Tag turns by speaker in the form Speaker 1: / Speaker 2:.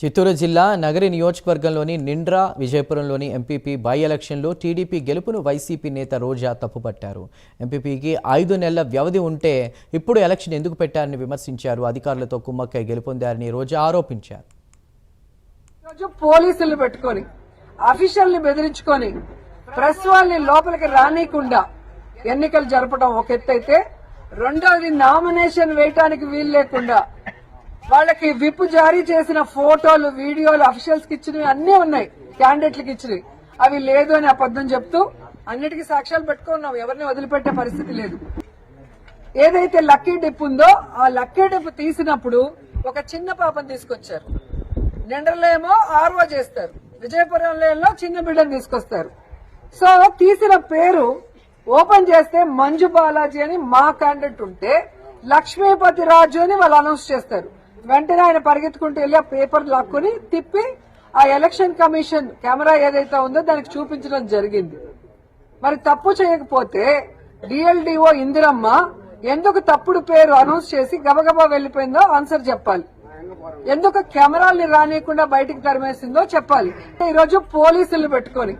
Speaker 1: చిత్తూరు జిల్లా నగరి నియోజకవర్గంలోని నిండ్రా విజయపురంలోని ఎంపీపీ బై ఎలక్షన్లో టీడీపీ గెలుపును వైసీపీ నేత రోజా తప్పుపట్టారు. ఎంపీపీకి ఐదు నెలల వ్యవధి ఉంటే ఇప్పుడు ఎలక్షన్ ఎందుకు పెట్టారని విమర్శించారు. అధికారులతో కుమ్మక్కై గెలుపొందారని రోజా ఆరోపించారు.
Speaker 2: రోజు పోలీసులు పెట్టుకొని అఫీషియల్ని బెదిరించుకొని ప్రెస్ వాళ్ళని లోపలికి రానియకుండా ఎన్నికలు జరపడం ఒక ఎత్తు అయితే రెండోది నామినేషన్ వేయటానికి వీలు లేకుండా వాళ్ళకి విప్ జారీ చేసిన ఫోటోలు వీడియోలు అఫీషియల్స్కి ఇచ్చినవి అన్నీ ఉన్నాయి. క్యాండిడేట్లకు ఇచ్చినవి. అవి లేదు అని అబద్ధం చెప్తూ అన్నిటికీ సాక్ష్యాలు పెట్టుకున్నాం ఎవరిని వదిలిపెట్టే పరిస్థితి లేదు. ఏదైతే లక్కీ డిప్ ఉందో ఆ లక్కీ డిప్ తీసినప్పుడు ఒక చిన్న పాపను తీసుకొచ్చారు. నిండ్రలేమో ఆర్వో చేస్తారు. విజయపురంలో ఏమో చిన్న బిడ్డను తీసుకొస్తారు. సో తీసిన పేరు ఓపెన్ చేస్తే మంజు బాలాజీ అని మా క్యాండిడేట్ ఉంటే లక్ష్మీపతి రాజు అని వాళ్ళు అనౌన్స్ చేస్తారు. వెంటనే ఆయన పరిగెత్తుకుంటూ వెళ్ళి ఆ పేపర్ లాక్కుని తిప్పి ఆ ఎలక్షన్ కమిషన్ కెమెరా ఏదైతే ఉందో దానికి చూపించడం జరిగింది. మరి తప్పు చేయకపోతే డిఎల్డిఓ ఇందిరమ్మ ఎందుకు తప్పుడు పేరు అనౌన్స్ చేసి గబగబా వెళ్ళిపోయిందో ఆన్సర్ చెప్పాలి. ఎందుకు కెమెరాల్ని రానియకుండా బయటికి తరిమేసిందో చెప్పాలి. ఈరోజు పోలీసులు పెట్టుకొని